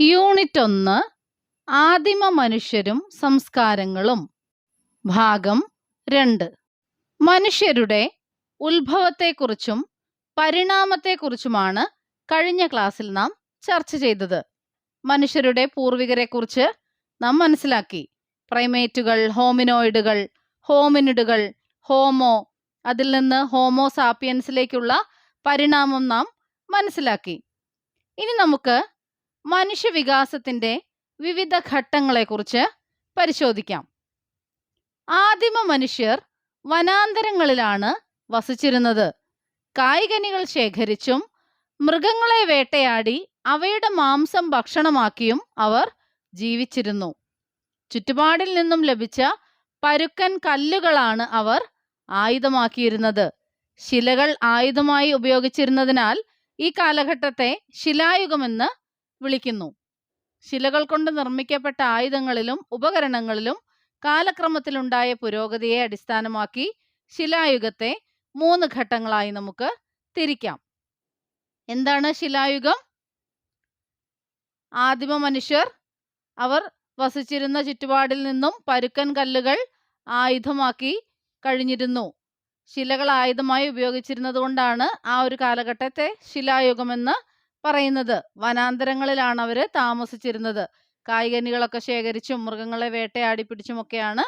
Unit ഒന്ന് ആദിമ മനുഷ്യരും സംസ്കാരങ്ങളും. ഭാഗം രണ്ട്. മനുഷ്യരുടെ ഉത്ഭവത്തെക്കുറിച്ചും പരിണാമത്തെക്കുറിച്ചുമാണ് കഴിഞ്ഞ ക്ലാസ്സിൽ നാം ചർച്ച ചെയ്തത്. മനുഷ്യരുടെ പൂർവികരെക്കുറിച്ച് നാം മനസ്സിലാക്കി. പ്രൈമേറ്റുകൾ ഹോമിനോയിഡുകൾ ഹോമിനിഡുകൾ ഹോമോ അതിൽ നിന്ന് ഹോമോ സാപ്പിയൻസിലേക്കുള്ള പരിണാമം നാം മനസ്സിലാക്കി. ഇനി നമുക്ക് മനുഷ്യവികാസത്തിന്റെ വിവിധ ഘട്ടങ്ങളെക്കുറിച്ച് പരിശോധിക്കാം. ആദിമ മനുഷ്യർ വനാന്തരങ്ങളിലാണ് വസിച്ചിരുന്നത്. കായ്കനികൾ ശേഖരിച്ചും മൃഗങ്ങളെ വേട്ടയാടി അവയുടെ മാംസം ഭക്ഷണമാക്കിയും അവർ ജീവിച്ചിരുന്നു. ചുറ്റുപാടിൽ നിന്നും ലഭിച്ച പരുക്കൻ കല്ലുകളാണ് അവർ ആയുധമാക്കിയിരുന്നത്. ശിലകൾ ആയുധമായി ഉപയോഗിച്ചിരുന്നതിനാൽ ഈ കാലഘട്ടത്തെ ശിലായുഗമെന്ന് വിളിക്കുന്നു. ശിലകൾ കൊണ്ട് നിർമ്മിക്കപ്പെട്ട ആയുധങ്ങളിലും ഉപകരണങ്ങളിലും കാലക്രമത്തിലുണ്ടായ പുരോഗതിയെ അടിസ്ഥാനമാക്കി ശിലായുഗത്തെ മൂന്ന് ഘട്ടങ്ങളായി നമുക്ക് തിരിക്കാം. എന്താണ് ശിലായുഗം? ആദിമ മനുഷ്യർ അവർ വസിച്ചിരുന്ന ചുറ്റുപാടിൽ നിന്നും പരുക്കൻ കല്ലുകൾ ആയുധമാക്കി കഴിഞ്ഞിരുന്നു. ശിലകൾ ആയുധമായി ഉപയോഗിച്ചിരുന്നത് കൊണ്ടാണ് ആ ഒരു കാലഘട്ടത്തെ ശിലായുഗമെന്ന് പറയുന്നത്. വനാന്തരങ്ങളിലാണ് അവർ താമസിച്ചിരുന്നത്. കായികനികളൊക്കെ ശേഖരിച്ചും മൃഗങ്ങളെ വേട്ടയാടി പിടിച്ചുമൊക്കെയാണ്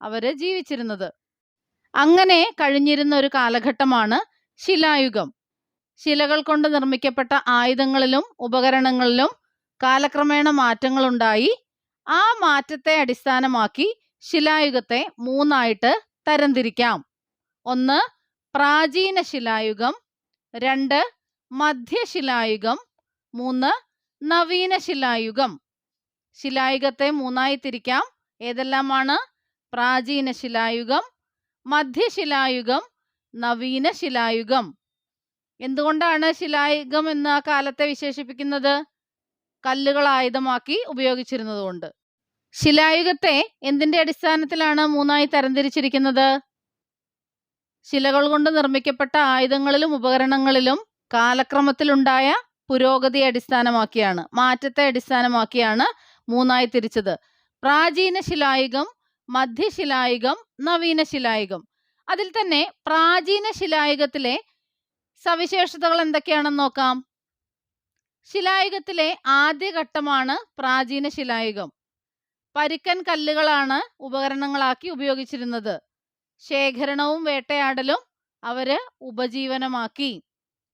അവർ ജീവിച്ചിരുന്നത്. അങ്ങനെ കഴിഞ്ഞിരുന്ന ഒരു കാലഘട്ടമാണ് ശിലായുഗം. ശിലകൾ കൊണ്ട് നിർമ്മിക്കപ്പെട്ട ആയുധങ്ങളിലും ഉപകരണങ്ങളിലും കാലക്രമേണ മാറ്റങ്ങളുണ്ടായി. ആ മാറ്റത്തെ അടിസ്ഥാനമാക്കി ശിലായുഗത്തെ മൂന്നായിട്ട് തരംതിരിക്കാം. ഒന്ന് പ്രാചീന ശിലായുഗം രണ്ട് മധ്യശിലായുഗം മൂന്ന് നവീന ശിലായുഗം ശിലായുഗത്തെ മൂന്നായി തിരിക്കാം. ഏതെല്ലാമാണ്? പ്രാചീന ശിലായുഗം മധ്യശിലായുഗം നവീന ശിലായുഗം എന്തുകൊണ്ടാണ് ശിലായുഗം എന്ന കാലത്തെ വിശേഷിപ്പിക്കുന്നത്? കല്ലുകൾ ആയുധമാക്കി ഉപയോഗിച്ചിരുന്നതുകൊണ്ട്. ശിലായുഗത്തെ എന്തിന്റെ അടിസ്ഥാനത്തിലാണ് മൂന്നായി തരംതിരിച്ചിരിക്കുന്നത്? ശിലകൾ കൊണ്ട് നിർമ്മിക്കപ്പെട്ട ആയുധങ്ങളിലും ഉപകരണങ്ങളിലും കാലക്രമത്തിലുണ്ടായ പുരോഗതിയെ അടിസ്ഥാനമാക്കിയാണ് മാറ്റത്തെ അടിസ്ഥാനമാക്കിയാണ് മൂന്നായി തിരിച്ചത്. പ്രാചീന ശിലായുഗം മധ്യശിലായുഗം നവീന ശിലായുഗം. അതിൽ തന്നെ പ്രാചീന ശിലായുഗത്തിലെ സവിശേഷതകൾ എന്തൊക്കെയാണെന്ന് നോക്കാം. ശിലായുഗത്തിലെ ആദ്യ ഘട്ടമാണ് പ്രാചീന ശിലായുഗം. പരുക്കൻ കല്ലുകളാണ് ഉപകരണങ്ങളാക്കി ഉപയോഗിച്ചിരുന്നത്. ശേഖരണവും വേട്ടയാടലും അവർ ഉപജീവനമാക്കി.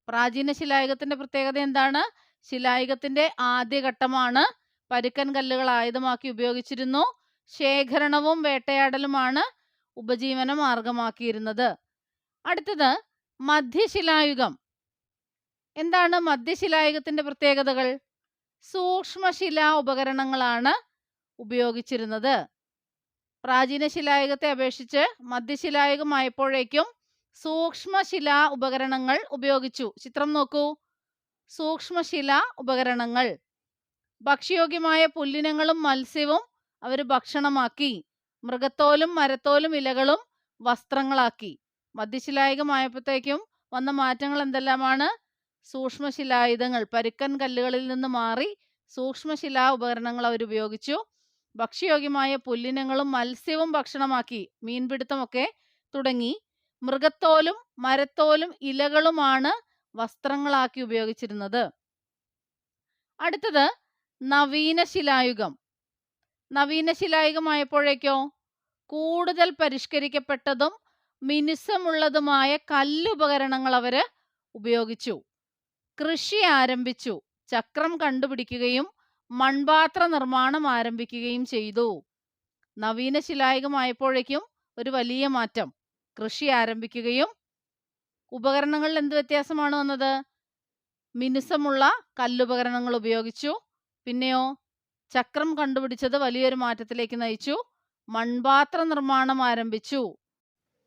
പ്രാചീന ശിലായുഗത്തിന്റെ പ്രത്യേകത എന്താണ്? ശിലായുഗത്തിന്റെ ആദ്യ ഘട്ടമാണ് പരുക്കൻ കല്ലുകൾ ആയുധമാക്കി ഉപയോഗിച്ചിരുന്നു. ശേഖരണവും വേട്ടയാടലുമാണ് ഉപജീവന മാർഗമാക്കിയിരുന്നത്. അടുത്തത് മധ്യശിലായുഗം. എന്താണ് മധ്യശിലായുഗത്തിന്റെ പ്രത്യേകതകൾ? സൂക്ഷ്മശിലാ ഉപകരണങ്ങളാണ് ഉപയോഗിച്ചിരുന്നത്. പ്രാചീന ശിലായുഗത്തെ അപേക്ഷിച്ച് മധ്യശിലായുഗമായപ്പോഴേക്കും സൂക്ഷ്മശിലാ ഉപകരണങ്ങൾ ഉപയോഗിച്ചു. ചിത്രം നോക്കൂ. സൂക്ഷ്മശിലാ ഉപകരണങ്ങൾ. ഭക്ഷ്യയോഗ്യമായ പുല്ലിനങ്ങളും മത്സ്യവും അവർ ഭക്ഷണമാക്കി. മൃഗത്തോലും മരത്തോലും ഇലകളും വസ്ത്രങ്ങളാക്കി. മധ്യശിലായുഗമായപ്പോഴത്തേക്കും വന്ന മാറ്റങ്ങൾ എന്തെല്ലാമാണ്? സൂക്ഷ്മശിലായുധങ്ങൾ. പരുക്കൻ കല്ലുകളിൽ നിന്ന് മാറി സൂക്ഷ്മശിലാ ഉപകരണങ്ങൾ അവർ ഉപയോഗിച്ചു. ഭക്ഷ്യയോഗ്യമായ പുല്ലിനങ്ങളും മത്സ്യവും ഭക്ഷണമാക്കി. മീൻപിടുത്തമൊക്കെ തുടങ്ങി. മൃഗത്തോലും മരത്തോലും ഇലകളുമാണ് വസ്ത്രങ്ങളാക്കി ഉപയോഗിച്ചിരുന്നത്. അടുത്തത് നവീന ശിലായുഗം നവീന ശിലായുഗമായപ്പോഴേക്കോ കൂടുതൽ പരിഷ്കരിക്കപ്പെട്ടതും മിനുസമുള്ളതുമായ കല്ലുപകരണങ്ങൾ അവർ ഉപയോഗിച്ചു. കൃഷി ആരംഭിച്ചു. ചക്രം കണ്ടുപിടിക്കുകയും മൺപാത്ര നിർമ്മാണം ആരംഭിക്കുകയും ചെയ്തു. നവീന ശിലായുഗമായപ്പോഴേക്കും ഒരു വലിയ മാറ്റം. കൃഷി ആരംഭിക്കുകയും ഉപകരണങ്ങളിൽ എന്ത് വ്യത്യാസമാണ് വന്നത്? മിനുസമുള്ള കല്ലുപകരണങ്ങൾ ഉപയോഗിച്ചു പിന്നെയോ ചക്രം കണ്ടുപിടിച്ചത് വലിയൊരു മാറ്റത്തിലേക്ക് നയിച്ചു മൺപാത്ര നിർമ്മാണം ആരംഭിച്ചു.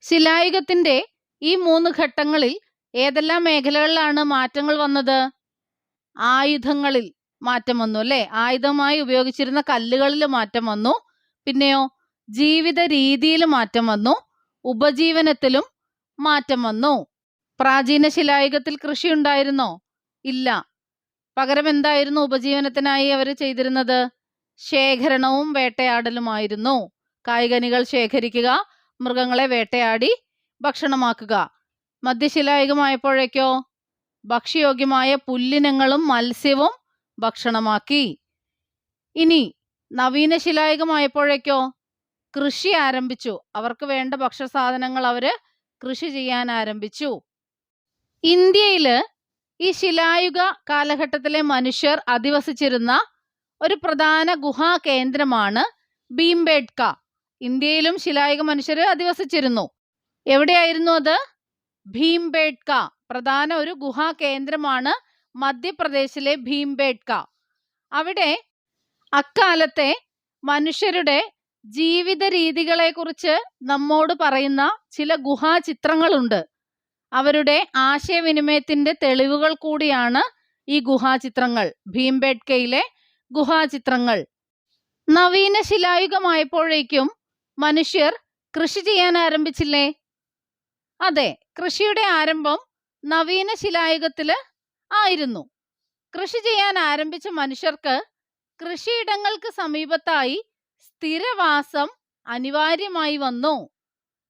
ശിലായുഗത്തിന്റെ ഈ മൂന്ന് ഘട്ടങ്ങളിൽ ഏതെല്ലാം മേഖലകളിലാണ് മാറ്റങ്ങൾ വന്നത്? ആയുധങ്ങളിൽ മാറ്റം വന്നു അല്ലെ? ആയുധമായി ഉപയോഗിച്ചിരുന്ന കല്ലുകളിൽ മാറ്റം വന്നു പിന്നെയോ ജീവിത രീതിയിൽ മാറ്റം വന്നു ഉപജീവനത്തിലും മാറ്റം വന്നു. പ്രാചീന ശിലായുഗത്തിൽ കൃഷി ഉണ്ടായിരുന്നോ? ഇല്ല. പകരം എന്തായിരുന്നു ഉപജീവനത്തിനായി അവർ ചെയ്തിരുന്നത്? ശേഖരണവും വേട്ടയാടലുമായിരുന്നു. കായികനികൾ ശേഖരിക്കുക മൃഗങ്ങളെ വേട്ടയാടി ഭക്ഷണമാക്കുക. മധ്യശിലായുഗമായപ്പോഴേക്കോ? ഭക്ഷ്യയോഗ്യമായ പുല്ലിനങ്ങളും മത്സ്യവും ഭക്ഷണമാക്കി. ഇനി നവീന ശിലായുഗമായപ്പോഴേക്കോ? കൃഷി ആരംഭിച്ചു. അവർക്ക് വേണ്ട ഭക്ഷ്യസാധനങ്ങൾ അവർ കൃഷി ചെയ്യാൻ ആരംഭിച്ചു. ഇന്ത്യയിൽ ഈ ശിലായുഗ കാലഘട്ടത്തിലെ മനുഷ്യർ അധിവസിച്ചിരുന്ന ഒരു പ്രധാന ഗുഹാ കേന്ദ്രമാണ് ഭീംബേഡ്ക ഇന്ത്യയിലും ശിലായുഗ മനുഷ്യർ അധിവസിച്ചിരുന്നു. എവിടെയായിരുന്നു അത്? ഭീംബേഡ്ക പ്രധാന ഒരു ഗുഹാ കേന്ദ്രമാണ് മധ്യപ്രദേശിലെ ഭീംബേഡ്ക അവിടെ അക്കാലത്തെ മനുഷ്യരുടെ ജീവിത രീതികളെ കുറിച്ച് നമ്മോട് പറയുന്ന ചില ഗുഹാ ചിത്രങ്ങളുണ്ട് അവരുടെ ആശയവിനിമയത്തിന്റെ തെളിവുകൾ കൂടിയാണ് ഈ ഗുഹാചിത്രങ്ങൾ ഭീംബേഡ്കയിലെ ഗുഹാചിത്രങ്ങൾ. നവീന ശിലായുഗമായപ്പോഴേക്കും മനുഷ്യർ കൃഷി ചെയ്യാൻ ആരംഭിച്ചില്ലേ? അതെ കൃഷിയുടെ ആരംഭം നവീന ശിലായുഗത്തിൽ ആയിരുന്നു. കൃഷി ചെയ്യാൻ ആരംഭിച്ച മനുഷ്യർക്ക് കൃഷിയിടങ്ങൾക്ക് സമീപത്തായി സ്ഥിരവാസം അനിവാര്യമായി വന്നു.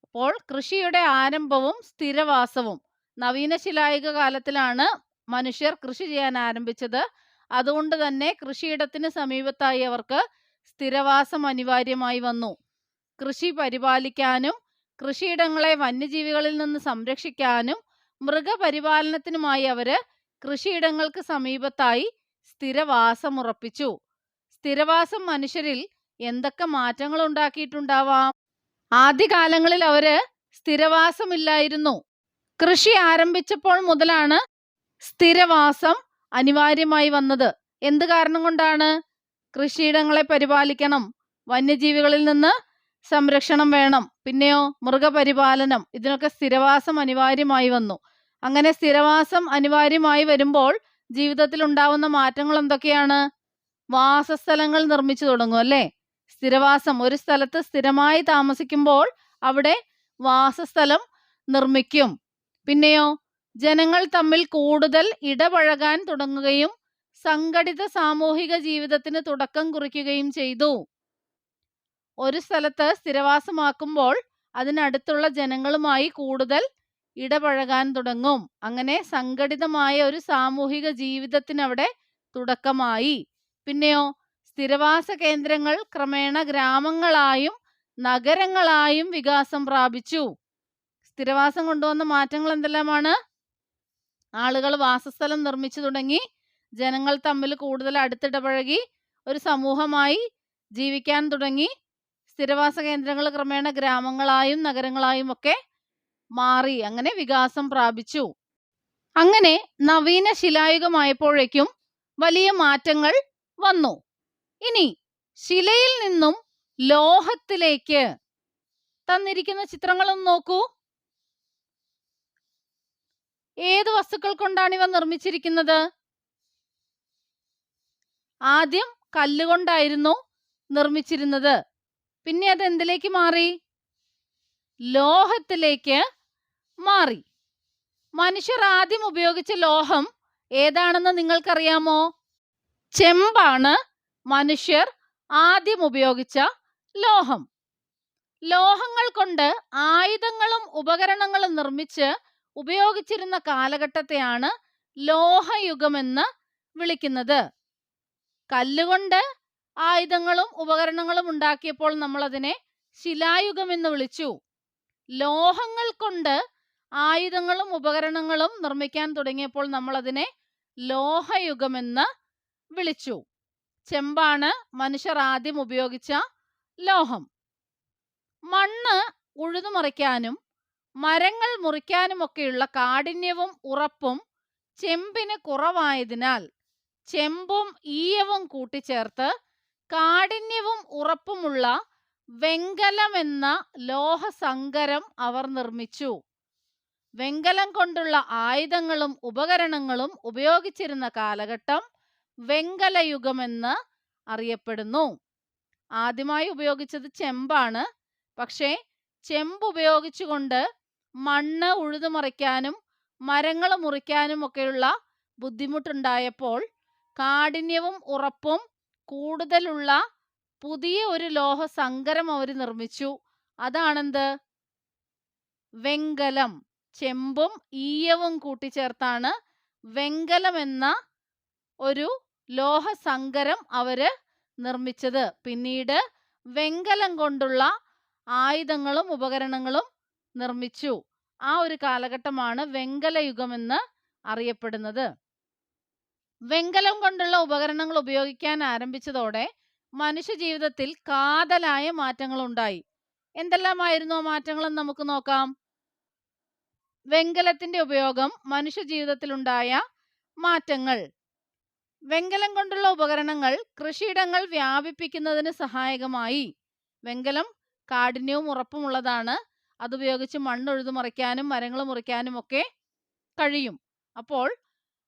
അപ്പോൾ കൃഷിയുടെ ആരംഭവും സ്ഥിരവാസവും. നവീന ശിലായുഗ കാലത്തിലാണ് മനുഷ്യർ കൃഷി ചെയ്യാൻ ആരംഭിച്ചത്. അതുകൊണ്ട് തന്നെ കൃഷിയിടത്തിന് സമീപത്തായി അവർക്ക് സ്ഥിരവാസം അനിവാര്യമായി വന്നു. കൃഷി പരിപാലിക്കാനും കൃഷിയിടങ്ങളെ വന്യജീവികളിൽ നിന്ന് സംരക്ഷിക്കാനും മൃഗപരിപാലനത്തിനുമായി അവർ കൃഷിയിടങ്ങൾക്ക് സമീപത്തായി സ്ഥിരവാസം ഉറപ്പിച്ചു സ്ഥിരവാസം മനുഷ്യരിൽ എന്തൊക്കെ മാറ്റങ്ങൾ ഉണ്ടാക്കിയിട്ടുണ്ടാവാം ആദ്യകാലങ്ങളിൽ അവർ സ്ഥിരവാസമില്ലായിരുന്നു. കൃഷി ആരംഭിച്ചപ്പോൾ മുതലാണ് സ്ഥിരവാസം അനിവാര്യമായി വന്നത്. എന്ത് കാരണം കൊണ്ടാണ്? കൃഷിയിടങ്ങളെ പരിപാലിക്കണം വന്യജീവികളിൽ നിന്ന് സംരക്ഷണം വേണം പിന്നെയോ മൃഗപരിപാലനം ഇതിനൊക്കെ സ്ഥിരവാസം അനിവാര്യമായി വന്നു. അങ്ങനെ സ്ഥിരവാസം അനിവാര്യമായി വരുമ്പോൾ ജീവിതത്തിൽ ഉണ്ടാവുന്ന മാറ്റങ്ങൾ എന്തൊക്കെയാണ്? വാസസ്ഥലങ്ങൾ നിർമ്മിച്ചു തുടങ്ങും അല്ലേ? സ്ഥിരവാസം. ഒരു സ്ഥലത്ത് സ്ഥിരമായി താമസിക്കുമ്പോൾ അവിടെ വാസസ്ഥലം നിർമ്മിക്കും. പിന്നെയോ ജനങ്ങൾ തമ്മിൽ കൂടുതൽ ഇടപഴകാൻ തുടങ്ങുകയും സംഘടിത സാമൂഹിക ജീവിതത്തിന് തുടക്കം കുറിക്കുകയും ചെയ്തു. ഒരു സ്ഥലത്ത് സ്ഥിരവാസമാക്കുമ്പോൾ അതിനടുത്തുള്ള ജനങ്ങളുമായി കൂടുതൽ ഇടപഴകാൻ തുടങ്ങും. അങ്ങനെ സംഘടിതമായ ഒരു സാമൂഹിക ജീവിതത്തിനവിടെ തുടക്കമായി. പിന്നെയോ സ്ഥിരവാസ കേന്ദ്രങ്ങൾ ക്രമേണ ഗ്രാമങ്ങളായും നഗരങ്ങളായും വികാസം പ്രാപിച്ചു. സ്ഥിരവാസം കൊണ്ടുവന്ന മാറ്റങ്ങൾ എന്തെല്ലാമാണ്? ആളുകൾ വാസസ്ഥലം നിർമ്മിച്ചു തുടങ്ങി. ജനങ്ങൾ തമ്മിൽ കൂടുതൽ അടുത്തിടപഴകി. ഒരു സമൂഹമായി ജീവിക്കാൻ തുടങ്ങി. സ്ഥിരവാസ കേന്ദ്രങ്ങൾ ക്രമേണ ഗ്രാമങ്ങളായും നഗരങ്ങളായും ഒക്കെ മാറി. അങ്ങനെ വികാസം പ്രാപിച്ചു. അങ്ങനെ നവീന ശിലായുഗമായപ്പോഴേക്കും വലിയ മാറ്റങ്ങൾ വന്നു. ഇനി ശിലയിൽ നിന്നും ലോഹത്തിലേക്ക് തന്നിരിക്കുന്ന ചിത്രങ്ങളൊന്ന് നോക്കൂ. ഏത് വസ്തുക്കൾ കൊണ്ടാണ് ഇവ നിർമ്മിച്ചിരിക്കുന്നത്? ആദ്യം കല്ലുകൊണ്ടായിരുന്നു നിർമ്മിച്ചിരുന്നത്. പിന്നെ അത് എന്തിലേക്ക് മാറി? ലോഹത്തിലേക്ക് മാറി. മനുഷ്യർ ആദ്യം ഉപയോഗിച്ച ലോഹം ഏതാണെന്ന് നിങ്ങൾക്കറിയാമോ? ചെമ്പാണ്. മനുഷ്യർ ആദ്യം ഉപയോഗിച്ച ലോഹം. ലോഹങ്ങൾ കൊണ്ട് ആയുധങ്ങളും ഉപകരണങ്ങളും നിർമ്മിച്ച് ഉപയോഗിച്ചിരുന്ന കാലഘട്ടത്തെയാണ് ലോഹയുഗമെന്ന് വിളിക്കുന്നത്. കല്ലുകൊണ്ട് ആയുധങ്ങളും ഉപകരണങ്ങളും ഉണ്ടാക്കിയപ്പോൾ നമ്മൾ അതിനെ ശിലായുഗം എന്ന് വിളിച്ചു. ലോഹങ്ങൾ കൊണ്ട് ആയുധങ്ങളും ഉപകരണങ്ങളും നിർമ്മിക്കാൻ തുടങ്ങിയപ്പോൾ നമ്മൾ അതിനെ ലോഹയുഗമെന്ന് വിളിച്ചു. ചെമ്പാണ് മനുഷ്യർ ആദ്യം ഉപയോഗിച്ച ലോഹം. മണ്ണ് ഉഴുതുമറിക്കാനും മരങ്ങൾ മുറിക്കാനുമൊക്കെയുള്ള കാഠിന്യവും ഉറപ്പും ചെമ്പിന് കുറവായതിനാൽ ചെമ്പും ഈയവും കൂട്ടിച്ചേർത്ത് കാഠിന്യവും ഉറപ്പുമുള്ള വെങ്കലം എന്ന ലോഹസങ്കരം അവർ നിർമ്മിച്ചു. വെങ്കലം കൊണ്ടുള്ള ആയുധങ്ങളും ഉപകരണങ്ങളും ഉപയോഗിച്ചിരുന്ന കാലഘട്ടം വെങ്കലയുഗമെന്ന് അറിയപ്പെടുന്നു. ആദ്യമായി ഉപയോഗിച്ചത് ചെമ്പാണ്. പക്ഷേ ചെമ്പ് ഉപയോഗിച്ചുകൊണ്ട് മണ്ണ് ഉഴുതുമറിക്കാനും മരങ്ങൾ മുറിക്കാനും ഒക്കെയുള്ള ബുദ്ധിമുട്ടുണ്ടായപ്പോൾ കാഠിന്യവും ഉറപ്പും കൂടുതലുള്ള പുതിയ ഒരു ലോഹ സങ്കരം അവർ നിർമ്മിച്ചു. അതാണെന്ത്? വെങ്കലം. ചെമ്പും ഈയവും കൂട്ടിച്ചേർത്താണ് വെങ്കലം എന്ന ഒരു ലോഹസങ്കരം അവർ നിർമ്മിച്ചത്. പിന്നീട് വെങ്കലം കൊണ്ടുള്ള ആയുധങ്ങളും ഉപകരണങ്ങളും നിർമ്മിച്ചു. ആ ഒരു കാലഘട്ടമാണ് വെങ്കല യുഗമെന്ന് അറിയപ്പെടുന്നത്. വെങ്കലം കൊണ്ടുള്ള ഉപകരണങ്ങൾ ഉപയോഗിക്കാൻ ആരംഭിച്ചതോടെ മനുഷ്യ ജീവിതത്തിൽ കാതലായ മാറ്റങ്ങൾ ഉണ്ടായി എന്തെല്ലാമായിരുന്നു ആ മാറ്റങ്ങൾ നമുക്ക് നോക്കാം. വെങ്കലത്തിന്റെ ഉപയോഗം മനുഷ്യ ജീവിതത്തിലുണ്ടായ മാറ്റങ്ങൾ. വെങ്കലം കൊണ്ടുള്ള ഉപകരണങ്ങൾ കൃഷിയിടങ്ങൾ വ്യാപിപ്പിക്കുന്നതിന് സഹായകമായി. വെങ്കലം കാഠിന്യവും ഉറപ്പുമുള്ളതാണ്. അതുപയോഗിച്ച് മണ്ണൊഴുതു മറിക്കാനും മരങ്ങൾ മുറിക്കാനും ഒക്കെ കഴിയും. അപ്പോൾ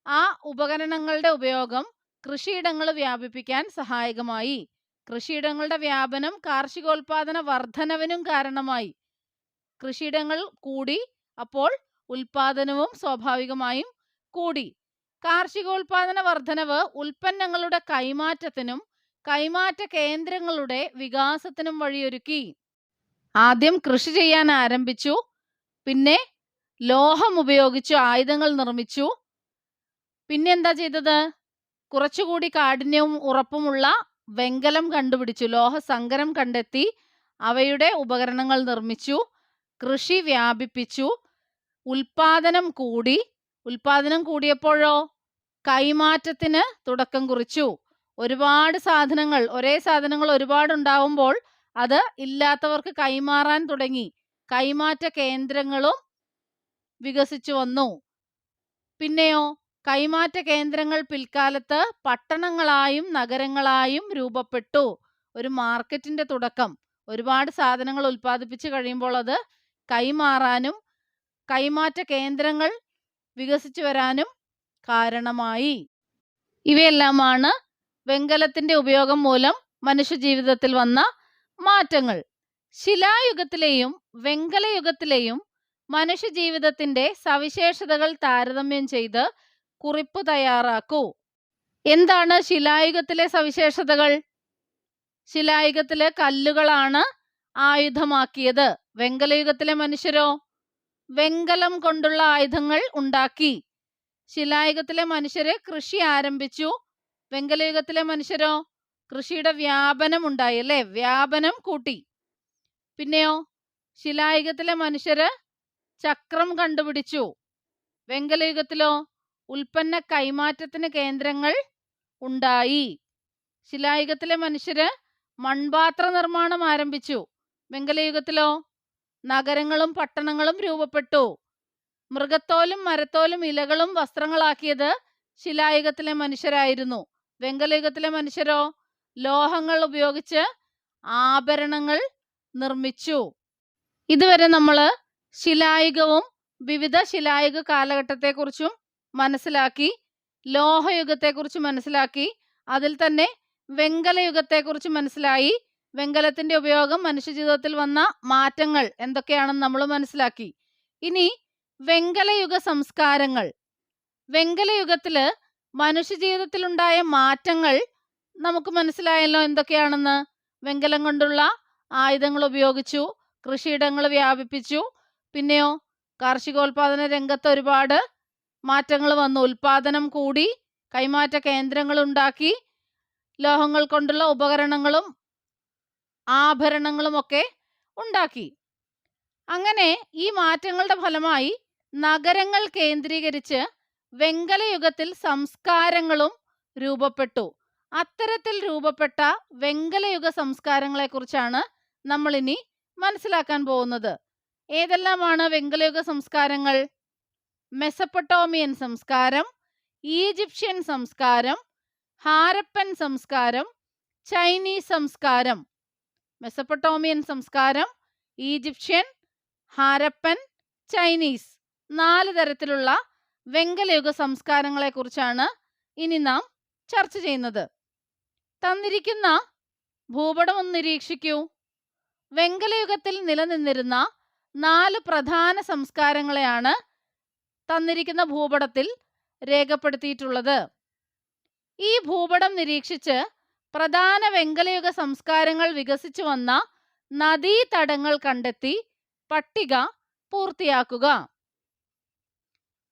ആ ഉപകരണങ്ങളുടെ ഉപയോഗം കൃഷിയിടങ്ങൾ വ്യാപിപ്പിക്കാൻ സഹായകമായി. കൃഷിയിടങ്ങളുടെ വ്യാപനം കാർഷികോൽപാദന വർധനവിനും കാരണമായി. കൃഷിയിടങ്ങൾ കൂടി അപ്പോൾ ഉൽപാദനവും സ്വാഭാവികമായും കൂടി. കാർഷികോൽപാദന വർധനവ് ഉൽപ്പന്നങ്ങളുടെ കൈമാറ്റത്തിനും കൈമാറ്റ കേന്ദ്രങ്ങളുടെ വികാസത്തിനും വഴിയൊരുക്കി. ആദ്യം കൃഷി ചെയ്യാൻ ആരംഭിച്ചു. പിന്നെ ലോഹം ഉപയോഗിച്ച് ആയുധങ്ങൾ നിർമ്മിച്ചു. പിന്നെ എന്താ ചെയ്തത്? കുറച്ചുകൂടി കാഠിന്യവും ഉറപ്പുമുള്ള വെങ്കലം കണ്ടുപിടിച്ചു. ലോഹ സങ്കരം കണ്ടെത്തി അവയുടെ ഉപകരണങ്ങൾ നിർമ്മിച്ചു. കൃഷി വ്യാപിപ്പിച്ചു. ഉൽപാദനം കൂടി. ഉൽപാദനം കൂടിയപ്പോഴോ? കൈമാറ്റത്തിന് തുടക്കം കുറിച്ചു. ഒരുപാട് സാധനങ്ങൾ ഒരേ സാധനങ്ങൾ ഒരുപാട് ഉണ്ടാവുമ്പോൾ അത് ഇല്ലാത്തവർക്ക് കൈമാറാൻ തുടങ്ങി. കൈമാറ്റ കേന്ദ്രങ്ങളും വികസിച്ചു വന്നു. പിന്നെയോ കൈമാറ്റ കേന്ദ്രങ്ങൾ പിൽക്കാലത്ത് പട്ടണങ്ങളായും നഗരങ്ങളായും രൂപപ്പെട്ടു. ഒരു മാർക്കറ്റിന്റെ തുടക്കം. ഒരുപാട് സാധനങ്ങൾ ഉൽപ്പാദിപ്പിച്ചു കഴിയുമ്പോൾ അത് കൈമാറാനും കൈമാറ്റ കേന്ദ്രങ്ങൾ വികസിച്ചു വരാനും കാരണമായി. ഇവയെല്ലാമാണ് വെങ്കലത്തിന്റെ ഉപയോഗം മൂലം മനുഷ്യജീവിതത്തിൽ വന്ന മാറ്റങ്ങൾ. ശിലായുഗത്തിലെയും വെങ്കലയുഗത്തിലെയും മനുഷ്യജീവിതത്തിന്റെ സവിശേഷതകൾ താരതമ്യം ചെയ്ത് കുറിപ്പ് തയ്യാറാക്കൂ. എന്താണ് ശിലായുഗത്തിലെ സവിശേഷതകൾ? ശിലായുഗത്തിലെ കല്ലുകളാണ് ആയുധമാക്കിയത്. വെങ്കലയുഗത്തിലെ മനുഷ്യരോ? വെങ്കലം കൊണ്ടുള്ള ആയുധങ്ങൾ ഉണ്ടാക്കി. ശിലായുഗത്തിലെ മനുഷ്യര് കൃഷി ആരംഭിച്ചു. വെങ്കലയുഗത്തിലെ മനുഷ്യരോ? കൃഷിയുടെ വ്യാപനം ഉണ്ടായി അല്ലേ? വ്യാപനം കൂട്ടി. പിന്നെയോ? ശിലായുഗത്തിലെ മനുഷ്യര് ചക്രം കണ്ടുപിടിച്ചു. വെങ്കലയുഗത്തിലോ? ഉൽപ്പന്ന കൈമാറ്റത്തിന് കേന്ദ്രങ്ങൾ ഉണ്ടായി. ശിലായുഗത്തിലെ മനുഷ്യര് മൺപാത്ര നിർമ്മാണം ആരംഭിച്ചു. വെങ്കലയുഗത്തിലോ? നഗരങ്ങളും പട്ടണങ്ങളും രൂപപ്പെട്ടു. മൃഗത്തോലും മരത്തോലും ഇലകളും വസ്ത്രങ്ങളാക്കിയത് ശിലായുഗത്തിലെ മനുഷ്യരായിരുന്നു. വെങ്കലയുഗത്തിലെ മനുഷ്യരോ? ലോഹങ്ങൾ ഉപയോഗിച്ച് ആഭരണങ്ങൾ നിർമ്മിച്ചു. ഇതുവരെ നമ്മൾ ശിലായുഗവും വിവിധ ശിലായുഗ കാലഘട്ടത്തെക്കുറിച്ചും മനസ്സിലാക്കി ലോഹയുഗത്തെക്കുറിച്ച് മനസ്സിലാക്കി അതിൽ തന്നെ വെങ്കലയുഗത്തെക്കുറിച്ച് മനസ്സിലായി വെങ്കലത്തിന്റെ ഉപയോഗം മനുഷ്യജീവിതത്തിൽ വന്ന മാറ്റങ്ങൾ എന്തൊക്കെയാണെന്ന് നമ്മൾ മനസ്സിലാക്കി. ഇനി വെങ്കലയുഗ സംസ്കാരങ്ങൾ. വെങ്കലയുഗത്തിൽ മനുഷ്യജീവിതത്തിലുണ്ടായ മാറ്റങ്ങൾ നമുക്ക് മനസ്സിലായല്ലോ എന്തൊക്കെയാണെന്ന്. വെങ്കലം കൊണ്ടുള്ള ആയുധങ്ങൾ ഉപയോഗിച്ചു കൃഷിയിടങ്ങൾ വ്യാപിപ്പിച്ചു പിന്നെയോ കാർഷികോൽപാദന രംഗത്ത് ഒരുപാട് മാറ്റങ്ങൾ വന്നു. ഉൽപാദനം കൂടി കൈമാറ്റ കേന്ദ്രങ്ങൾ ഉണ്ടാക്കി ലോഹങ്ങൾ കൊണ്ടുള്ള ഉപകരണങ്ങളും ആഭരണങ്ങളും ഒക്കെ ഉണ്ടാക്കി. അങ്ങനെ ഈ മാറ്റങ്ങളുടെ ഫലമായി നഗരങ്ങൾ കേന്ദ്രീകരിച്ച് വെങ്കലയുഗത്തിൽ സംസ്കാരങ്ങളും രൂപപ്പെട്ടു. അത്തരത്തിൽ രൂപപ്പെട്ട വെങ്കലയുഗ സംസ്കാരങ്ങളെ കുറിച്ചാണ് നമ്മൾ ഇനി മനസ്സിലാക്കാൻ പോകുന്നത്. ഏതെല്ലാമാണ് വെങ്കലയുഗ സംസ്കാരങ്ങൾ? മെസപ്പട്ടോമിയൻ സംസ്കാരം ഈജിപ്ഷ്യൻ സംസ്കാരം ഹാരപ്പൻ സംസ്കാരം ചൈനീസ് സംസ്കാരം. മെസപ്പട്ടോമിയൻ സംസ്കാരം ഈജിപ്ഷ്യൻ ഹാരപ്പൻ ചൈനീസ്. നാല് തരത്തിലുള്ള വെങ്കലയുഗ സംസ്കാരങ്ങളെ കുറിച്ചാണ് ഇനി നാം ചർച്ച ചെയ്യുന്നത്. തന്നിരിക്കുന്ന ഭൂപടം ഒന്ന് നിരീക്ഷിക്കൂ. വെങ്കലയുഗത്തിൽ നിലനിന്നിരുന്ന നാല് പ്രധാന സംസ്കാരങ്ങളെയാണ് തന്നിരിക്കുന്ന ഭൂപടത്തിൽ രേഖപ്പെടുത്തിയിട്ടുള്ളത്. ഈ ഭൂപടം നിരീക്ഷിച്ച് പ്രധാന വെങ്കലയുഗ സംസ്കാരങ്ങൾ വികസിച്ചു വന്ന നദീതടങ്ങൾ കണ്ടെത്തി പട്ടിക പൂർത്തിയാക്കുക.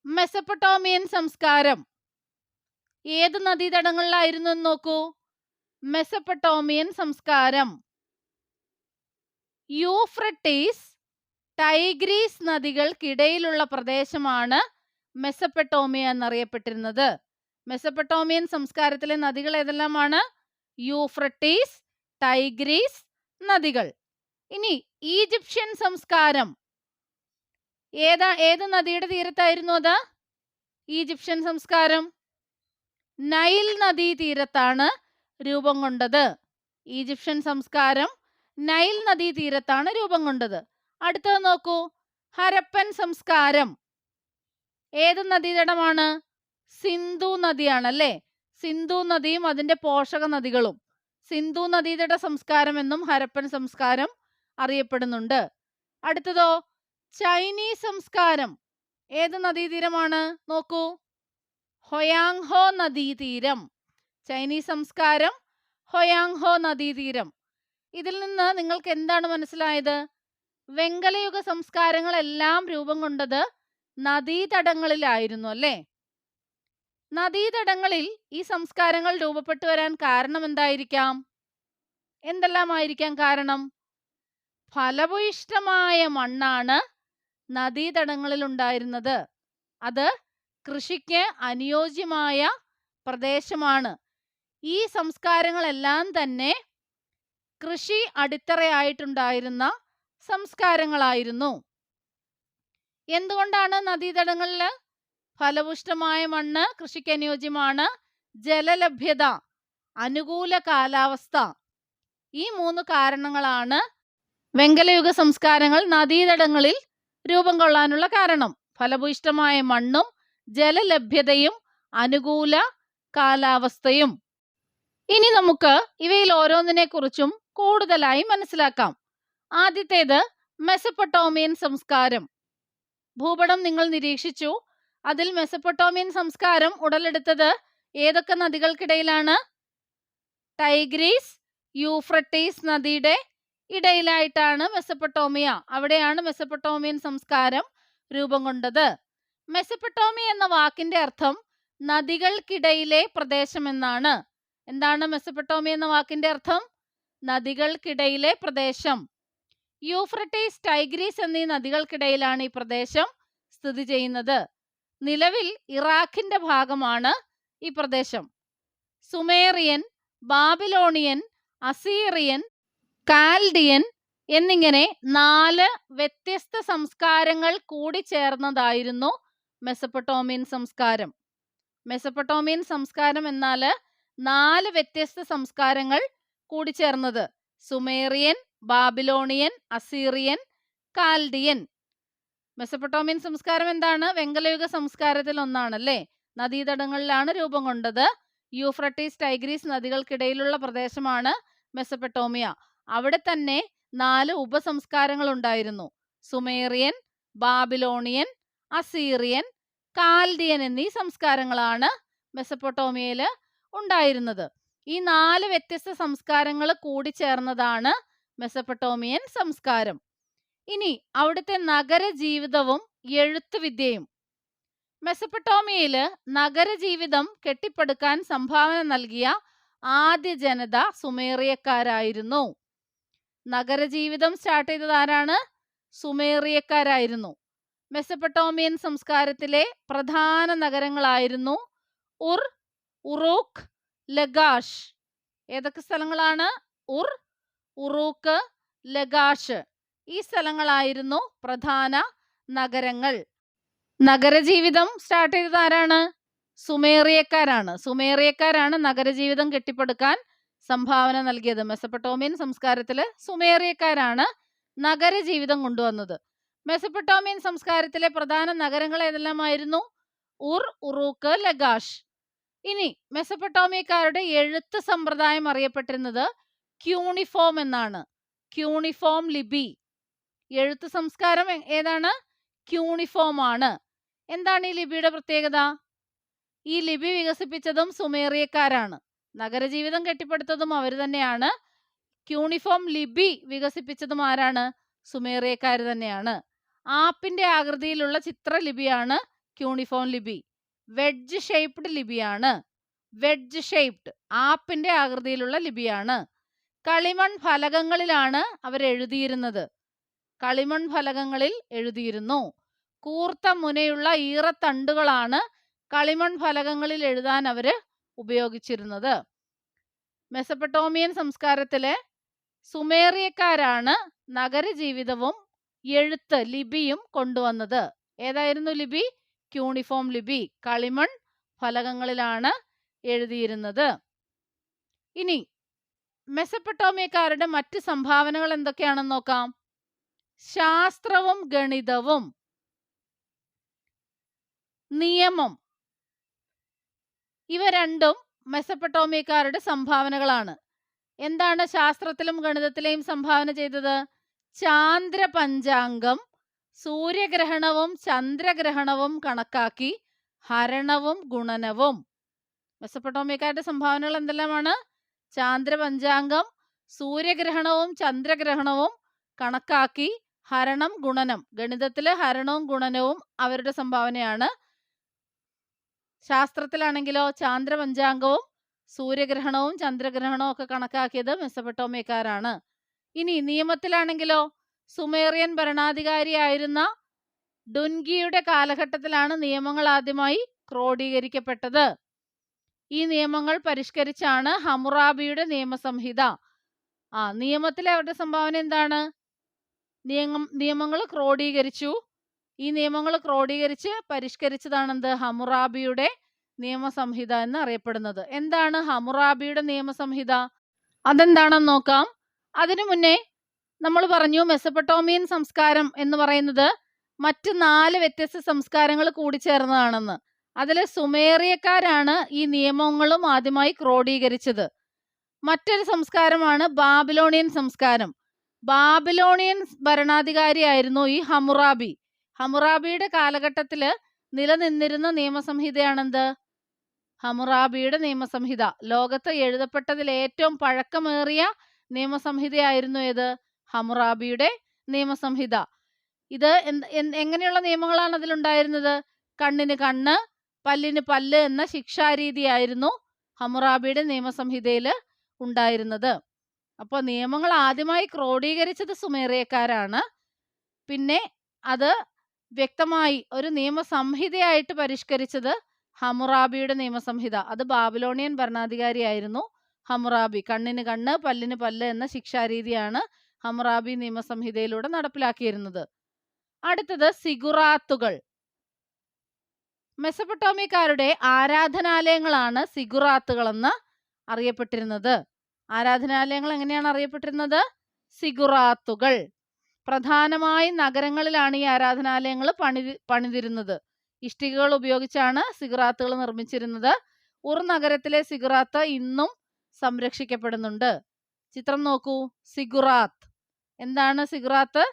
മെസപ്പൊട്ടോമിയൻ സംസ്കാരം. ഏത് നദീതടങ്ങളിലായിരുന്നു എന്ന് നോക്കൂ. മെസപ്പട്ടോമിയൻ സംസ്കാരം. യൂഫ്രട്ടീസ് ടൈഗ്രീസ് നദികൾക്കിടയിലുള്ള പ്രദേശമാണ് മെസപ്പട്ടോമിയ എന്നറിയപ്പെട്ടിരുന്നത്. മെസപ്പട്ടോമിയൻ സംസ്കാരത്തിലെ നദികൾ ഏതെല്ലാമാണ്? യൂഫ്രട്ടീസ് ടൈഗ്രീസ് നദികൾ. ഇനി ഈജിപ്ഷ്യൻ സംസ്കാരം. ഏതാ ഏത് നദിയുടെ തീരത്തായിരുന്നു അത്? ഈജിപ്ഷ്യൻ സംസ്കാരം. നൈൽ നദീ തീരത്താണ് രൂപം കൊണ്ടത്. ഈജിപ്ഷ്യൻ സംസ്കാരം നൈൽ നദീ തീരത്താണ് രൂപം കൊണ്ടത്. അടുത്തത് നോക്കൂ. ഹരപ്പൻ സംസ്കാരം. ഏത് നദീതടമാണ് സിന്ധു നദിയാണ് അല്ലേ സിന്ധു നദിയും അതിന്റെ പോഷക നദികളും. സിന്ധു നദീതട സംസ്കാരം എന്നും ഹരപ്പൻ സംസ്കാരം അറിയപ്പെടുന്നുണ്ട്. അടുത്തതോ? ചൈനീസ് സംസ്കാരം ഏത് നദീതീരമാണ്? നോക്കൂ. ഹൊയാങ്ഹോ നദീതീരം. ചൈനീസ് സംസ്കാരം ഹൊയാങ്ഹോ നദീതീരം. ഇതിൽ നിന്ന് നിങ്ങൾക്ക് എന്താണ് മനസ്സിലായത്? വെങ്കലയുഗ സംസ്കാരങ്ങളെല്ലാം രൂപം കൊണ്ടത് നദീതടങ്ങളിലായിരുന്നു അല്ലേ? നദീതടങ്ങളിൽ ഈ സംസ്കാരങ്ങൾ രൂപപ്പെട്ടു വരാൻ കാരണം എന്തായിരിക്കാം? എന്തെല്ലാമായിരിക്കാം കാരണം? ഫലഭൂയിഷ്ടമായ മണ്ണാണ് നദീതടങ്ങളിൽ ഉണ്ടായിരുന്നത് അത് കൃഷിക്ക് അനുയോജ്യമായ പ്രദേശമാണ്. ഈ സംസ്കാരങ്ങളെല്ലാം തന്നെ കൃഷി അടിത്തറയായിട്ടുണ്ടായിരുന്ന സംസ്കാരങ്ങളായിരുന്നു. എന്തുകൊണ്ടാണ് നദീതടങ്ങളിൽ ഫലപുഷ്ടമായ മണ്ണ് കൃഷിക്ക് അനുയോജ്യമാണ്? ജലലഭ്യത അനുകൂല കാലാവസ്ഥ. ഈ മൂന്ന് കാരണങ്ങളാണ് വെങ്കലയുഗ സംസ്കാരങ്ങൾ നദീതടങ്ങളിൽ രൂപം കൊള്ളാനുള്ള കാരണം. ഫലഭൂയിഷ്ടമായ മണ്ണും ജലലഭ്യതയും അനുകൂല കാലാവസ്ഥയും. ഇനി നമുക്ക് ഇവയിൽ ഓരോന്നിനെ കുറിച്ചും കൂടുതലായി മനസ്സിലാക്കാം. ആദ്യത്തേത് മെസപ്പൊട്ടോമിയൻ സംസ്കാരം. ഭൂപടം നിങ്ങൾ നിരീക്ഷിച്ചു. അതിൽ മെസപ്പൊട്ടോമിയൻ സംസ്കാരം ഉടലെടുത്തത് ഏതൊക്കെ നദികൾക്കിടയിലാണ്? ടൈഗ്രീസ് യൂഫ്രട്ടീസ് നദിയുടെ ഇടയിലായിട്ടാണ് മെസ്സപ്പട്ടോമിയ. അവിടെയാണ് മെസ്സപ്പട്ടോമിയൻ സംസ്കാരം രൂപം കൊണ്ടത്. മെസ്സപ്പട്ടോമിയ എന്ന വാക്കിന്റെ അർത്ഥം നദികൾക്കിടയിലെ പ്രദേശം എന്നാണ് എന്താണ് മെസ്സപ്പട്ടോമിയ എന്ന വാക്കിന്റെ അർത്ഥം? നദികൾക്കിടയിലെ പ്രദേശം. യൂഫ്രട്ടീസ് ടൈഗ്രീസ് എന്നീ നദികൾക്കിടയിലാണ് ഈ പ്രദേശം സ്ഥിതി ചെയ്യുന്നത്. നിലവിൽ ഇറാഖിന്റെ ഭാഗമാണ് ഈ പ്രദേശം. സുമേറിയൻ ബാബിലോണിയൻ അസീറിയൻ കാൽഡിയൻ എന്നിങ്ങനെ നാല് വ്യത്യസ്ത സംസ്കാരങ്ങൾ കൂടിച്ചേർന്നതായിരുന്നു മെസപ്പട്ടോമിയൻ സംസ്കാരം. മെസപ്പട്ടോമിയൻ സംസ്കാരം എന്നാൽ നാല് വ്യത്യസ്ത സംസ്കാരങ്ങൾ കൂടിച്ചേർന്നത് Sumerian Babylonian Assyrian Chaldean. Mesopotamian സംസ്കാരം എന്താണ്? വെങ്കലയുഗ സംസ്കാരത്തിൽ ഒന്നാണല്ലേ? നദീതടങ്ങളിലാണ് രൂപം കൊണ്ടത്. യൂഫ്രട്ടീസ് ടൈഗ്രീസ് നദികൾക്കിടയിലുള്ള പ്രദേശമാണ് മെസപ്പൊട്ടോമിയ അവിടെ തന്നെ നാല് ഉപസംസ്കാരങ്ങൾ ഉണ്ടായിരുന്നു സുമേറിയൻ ബാബിലോണിയൻ അസീറിയൻ കാൽഡിയൻ എന്നീ സംസ്കാരങ്ങളാണ് മെസപ്പൊട്ടോമിയയിൽ ഉണ്ടായിരുന്നത്. ഈ നാല് വ്യത്യസ്ത സംസ്കാരങ്ങൾ കൂടിച്ചേർന്നതാണ് മെസപ്പൊട്ടോമിയൻ സംസ്കാരം. ഇനി അവിടുത്തെ നഗര ജീവിതവും എഴുത്തുവിദ്യയും. മെസപ്പൊട്ടോമിയയിൽ നഗരജീവിതം കെട്ടിപ്പടുക്കാൻ സംഭാവന നൽകിയ ആദ്യ ജനത സുമേറിയക്കാരായിരുന്നു. നഗരജീവിതം സ്റ്റാർട്ട് ചെയ്തത് ആരാണ്? സുമേറിയക്കാരായിരുന്നു. മെസ്സപ്പട്ടോമിയൻ സംസ്കാരത്തിലെ പ്രധാന നഗരങ്ങളായിരുന്നു ഉർ ഉറൂഖ് ലഗാഷ്. ഏതൊക്കെ സ്ഥലങ്ങളാണ്? Ur Uruk Lagash. ഈ സ്ഥലങ്ങളായിരുന്നു പ്രധാന നഗരങ്ങൾ. നഗരജീവിതം സ്റ്റാർട്ട് ചെയ്തത് ആരാണ്? സുമേറിയക്കാരാണ്. സുമേറിയക്കാരാണ് നഗരജീവിതം കെട്ടിപ്പടുക്കാൻ സംഭാവന നൽകിയത്. മെസപ്പട്ടോമിയൻ സംസ്കാരത്തിൽ സുമേറിയക്കാരാണ് നഗര ജീവിതം കൊണ്ടുവന്നത്. മെസപ്പട്ടോമിയൻ സംസ്കാരത്തിലെ പ്രധാന നഗരങ്ങൾ ഏതെല്ലാമായിരുന്നു? ഉർ ഉറൂക്ക് ലഗാഷ്. ഇനി മെസപ്പട്ടോമിയക്കാരുടെ എഴുത്ത് സമ്പ്രദായം അറിയപ്പെട്ടിരുന്നത് ക്യൂണിഫോം എന്നാണ്. ക്യൂണിഫോം ലിപി. എഴുത്ത് സംസ്കാരം ഏതാണ്? ക്യൂണിഫോം ആണ്. എന്താണ് ഈ ലിപിയുടെ പ്രത്യേകത? ഈ ലിപി വികസിപ്പിച്ചതും സുമേറിയക്കാരാണ്. നഗരജീവിതം കെട്ടിപ്പടുത്തതും അവർ തന്നെയാണ്. ക്യൂണിഫോം ലിപി വികസിപ്പിച്ചതും ആരാണ്? സുമേറിയക്കാർ തന്നെയാണ്. ആപ്പിന്റെ ആകൃതിയിലുള്ള ചിത്രലിപിയാണ് ക്യൂണിഫോം ലിപി. വെഡ്ജ് ഷേപ്ഡ് ലിപിയാണ്. വെഡ്ജ് ഷേപ്ഡ് ആപ്പിന്റെ ആകൃതിയിലുള്ള ലിപിയാണ്. കളിമൺ ഫലകങ്ങളിലാണ് അവർ എഴുതിയിരുന്നത്. കളിമൺ ഫലകങ്ങളിൽ എഴുതിയിരുന്നു. കൂർത്ത മുനയുള്ള ഈറത്തണ്ടുകളാണ് കളിമൺ ഫലകങ്ങളിൽ എഴുതാൻ അവർ ഉപയോഗിച്ചിരുന്നത്. മെസപ്പട്ടോമിയൻ സംസ്കാരത്തിലെ സുമേറിയക്കാരാണ് നഗരജീവിതവും എഴുത്ത് ലിപിയും കൊണ്ടുവന്നത്. ഏതായിരുന്നു ലിപി? ക്യൂണിഫോം ലിപി. കളിമൺ ഫലകങ്ങളിലാണ് എഴുതിയിരുന്നത്. ഇനി മെസപ്പട്ടോമിയക്കാരുടെ മറ്റ് സംഭാവനകൾ എന്തൊക്കെയാണെന്ന് നോക്കാം. ശാസ്ത്രവും ഗണിതവും. നിയമം. ഇവ രണ്ടും മെസപ്പട്ടോമിയക്കാരുടെ സംഭാവനകളാണ്. എന്താണ് ശാസ്ത്രത്തിലും ഗണിതത്തിലെയും സംഭാവന ചെയ്തത്? ചാന്ദ്ര പഞ്ചാംഗം സൂര്യഗ്രഹണവും ചന്ദ്രഗ്രഹണവും കണക്കാക്കി ഹരണവും ഗുണനവും. മെസപ്പട്ടോമിയക്കാരുടെ സംഭാവനകൾ എന്തെല്ലാമാണ്? ചാന്ദ്ര പഞ്ചാംഗം സൂര്യഗ്രഹണവും ചന്ദ്രഗ്രഹണവും കണക്കാക്കി ഹരണം ഗുണനം. ഗണിതത്തിലെ ഹരണവും ഗുണനവും അവരുടെ സംഭാവനയാണ്. ശാസ്ത്രത്തിലാണെങ്കിലോ ചാന്ദ്രപഞ്ചാംഗവും സൂര്യഗ്രഹണവും ചന്ദ്രഗ്രഹണവും ഒക്കെ കണക്കാക്കിയത് മെസ്സപ്പെട്ടോമേക്കാരാണ് ഇനി നിയമത്തിലാണെങ്കിലോ സുമേറിയൻ ഭരണാധികാരിയായിരുന്ന ഡുൻഗിയുടെ കാലഘട്ടത്തിലാണ് നിയമങ്ങൾ ആദ്യമായി ക്രോഡീകരിക്കപ്പെട്ടത്. ഈ നിയമങ്ങൾ പരിഷ്കരിച്ചാണ് ഹമുറാബിയുടെ നിയമസംഹിത. ആ നിയമത്തിലെ അവരുടെ സംഭാവന എന്താണ്? നിയമം നിയമങ്ങൾ ക്രോഡീകരിച്ചു. ഈ നിയമങ്ങൾ ക്രോഡീകരിച്ച് പരിഷ്കരിച്ചതാണെന്ത്? ഹമുറാബിയുടെ നിയമസംഹിത എന്ന് അറിയപ്പെടുന്നത് എന്താണ് ഹമുറാബിയുടെ നിയമസംഹിത? അതെന്താണെന്ന് നോക്കാം. അതിനു മുന്നേ നമ്മൾ പറഞ്ഞു മെസപ്പട്ടോമിയൻ സംസ്കാരം എന്ന് പറയുന്നത് മറ്റ് നാല് വ്യത്യസ്ത സംസ്കാരങ്ങൾ കൂടിച്ചേർന്നതാണെന്ന്. അതിൽ സുമേറിയക്കാരാണ് ഈ നിയമങ്ങളും ആദ്യമായി ക്രോഡീകരിച്ചത്. മറ്റൊരു സംസ്കാരമാണ് ബാബിലോണിയൻ സംസ്കാരം. ബാബിലോണിയൻ ഭരണാധികാരിയായിരുന്നു ഈ ഹമുറാബി. ഹമുറാബിയുടെ കാലഘട്ടത്തിൽ നിലനിന്നിരുന്ന നിയമസംഹിതയാണെന്ത്? ഹമുറാബിയുടെ നിയമസംഹിത. ലോകത്ത് എഴുതപ്പെട്ടതിൽ ഏറ്റവും പഴക്കമേറിയ നിയമസംഹിതയായിരുന്നു ഏത്? ഹമുറാബിയുടെ നിയമസംഹിത. ഇത് എങ്ങനെയുള്ള നിയമങ്ങളാണ് അതിലുണ്ടായിരുന്നത്? കണ്ണിന് കണ്ണ് പല്ലിന് പല്ല് എന്ന ശിക്ഷാരീതിയായിരുന്നു ഹമുറാബിയുടെ നിയമസംഹിതയിൽ ഉണ്ടായിരുന്നത്. അപ്പോൾ നിയമങ്ങൾ ആദ്യമായി ക്രോഡീകരിച്ചത് സുമേറിയക്കാരാണ്. പിന്നെ അത് വ്യക്തമായി ഒരു നിയമസംഹിതയായിട്ട് പരിഷ്കരിച്ചത് ഹമുറാബിയുടെ നിയമസംഹിത. അത് ബാബിലോണിയൻ ഭരണാധികാരിയായിരുന്നു ഹമുറാബി. കണ്ണിന് കണ്ണ് പല്ലിന് പല്ല് എന്ന ശിക്ഷാരീതിയാണ് ഹമുറാബി നിയമസംഹിതയിലൂടെ നടപ്പിലാക്കിയിരുന്നത്. അടുത്തത് സിഗുറാത്തുകൾ. മെസപ്പട്ടോമിക്കാരുടെ ആരാധനാലയങ്ങളാണ് സിഗുറാത്തുകളെന്ന് അറിയപ്പെട്ടിരുന്നത്. ആരാധനാലയങ്ങൾ എങ്ങനെയാണ് അറിയപ്പെട്ടിരുന്നത്? സിഗുറാത്തുകൾ. പ്രധാനമായും നഗരങ്ങളിലാണ് ഈ ആരാധനാലയങ്ങൾ പണി പണിതിരുന്നത്. ഇഷ്ടികകൾ ഉപയോഗിച്ചാണ് സിഗുറാത്തുകൾ നിർമ്മിച്ചിരുന്നത്. ഉർ നഗരത്തിലെ സിഗുറാത്ത് ഇന്നും സംരക്ഷിക്കപ്പെടുന്നുണ്ട്. ചിത്രം നോക്കൂ. സിഗുറാത്ത്. എന്താണ് സിഗുറാത്ത്?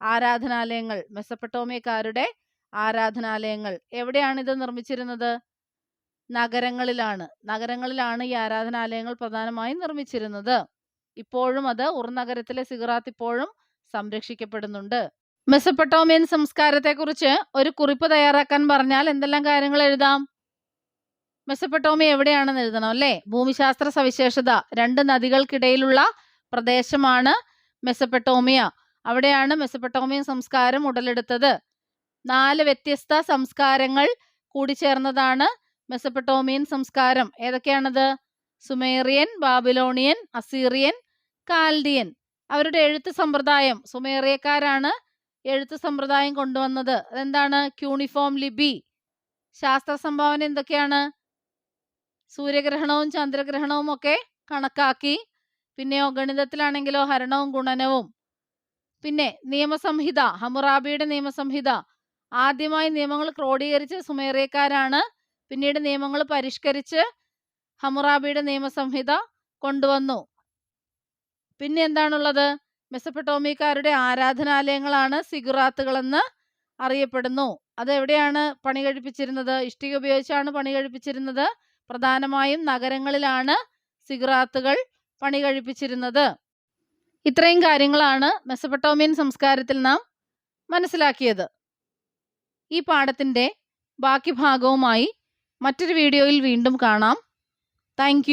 ആരാധനാലയങ്ങൾ. മെസ്സപ്പെട്ടോമിയക്കാരുടെ ആരാധനാലയങ്ങൾ. എവിടെയാണ് ഇത് നിർമ്മിച്ചിരുന്നത്? നഗരങ്ങളിലാണ്. നഗരങ്ങളിലാണ് ഈ ആരാധനാലയങ്ങൾ പ്രധാനമായും നിർമ്മിച്ചിരുന്നത്. ഇപ്പോഴും അത് ഉർ നഗരത്തിലെ സിഗറാത്ത് ഇപ്പോഴും സംരക്ഷിക്കപ്പെടുന്നുണ്ട്. മെസപ്പട്ടോമിയൻ സംസ്കാരത്തെക്കുറിച്ച് ഒരു കുറിപ്പ് തയ്യാറാക്കാൻ പറഞ്ഞാൽ എന്തെല്ലാം കാര്യങ്ങൾ എഴുതാം? മെസപ്പട്ടോമിയ എവിടെയാണെന്ന് എഴുതണം അല്ലേ? ഭൂമിശാസ്ത്ര സവിശേഷത രണ്ട് നദികൾക്കിടയിലുള്ള പ്രദേശമാണ് മെസപ്പട്ടോമിയ അവിടെയാണ് മെസപ്പട്ടോമിയൻ സംസ്കാരം ഉടലെടുത്തത്. നാല് വ്യത്യസ്ത സംസ്കാരങ്ങൾ കൂടിച്ചേർന്നതാണ് മെസപ്പട്ടോമിയൻ സംസ്കാരം. ഏതൊക്കെയാണത്? Sumerian Babylonian Assyrian Chaldean. അവരുടെ എഴുത്ത് സമ്പ്രദായം. സുമേറിയക്കാരാണ് എഴുത്ത് സമ്പ്രദായം കൊണ്ടുവന്നത്. അതെന്താണ്? ക്യൂണിഫോം ലിപി. ശാസ്ത്ര സംഭാവന എന്തൊക്കെയാണ്? സൂര്യഗ്രഹണവും ചന്ദ്രഗ്രഹണവും ഒക്കെ കണക്കാക്കി. പിന്നെയോ ഗണിതത്തിലാണെങ്കിലോ ഹരണവും ഗുണനവും. പിന്നെ നിയമസംഹിത ഹമുറാബിയുടെ നിയമസംഹിത. ആദ്യമായി നിയമങ്ങൾ ക്രോഡീകരിച്ച് സുമേറിയക്കാരാണ്. പിന്നീട് നിയമങ്ങൾ പരിഷ്കരിച്ച് ഹമുറാബിയുടെ നിയമസംഹിത കൊണ്ടുവന്നു. പിന്നെ എന്താണുള്ളത്? മെസ്സപ്പെട്ടോമിക്കാരുടെ ആരാധനാലയങ്ങളാണ് സിഗുറാത്തുകളെന്ന് അറിയപ്പെടുന്നു. അതെവിടെയാണ് പണി കഴിപ്പിച്ചിരുന്നത്? ഇഷ്ടിക ഉപയോഗിച്ചാണ് പണി കഴിപ്പിച്ചിരുന്നത്. പ്രധാനമായും നഗരങ്ങളിലാണ് സിഗുറാത്തുകൾ പണി കഴിപ്പിച്ചിരുന്നത്. ഇത്രയും കാര്യങ്ങളാണ് മെസ്സപ്പെട്ടോമിയൻ സംസ്കാരത്തിൽ നാം മനസ്സിലാക്കിയത്. ഈ പാഠത്തിന്റെ ബാക്കി ഭാഗവുമായി മറ്റൊരു വീഡിയോയിൽ വീണ്ടും കാണാം. താങ്ക്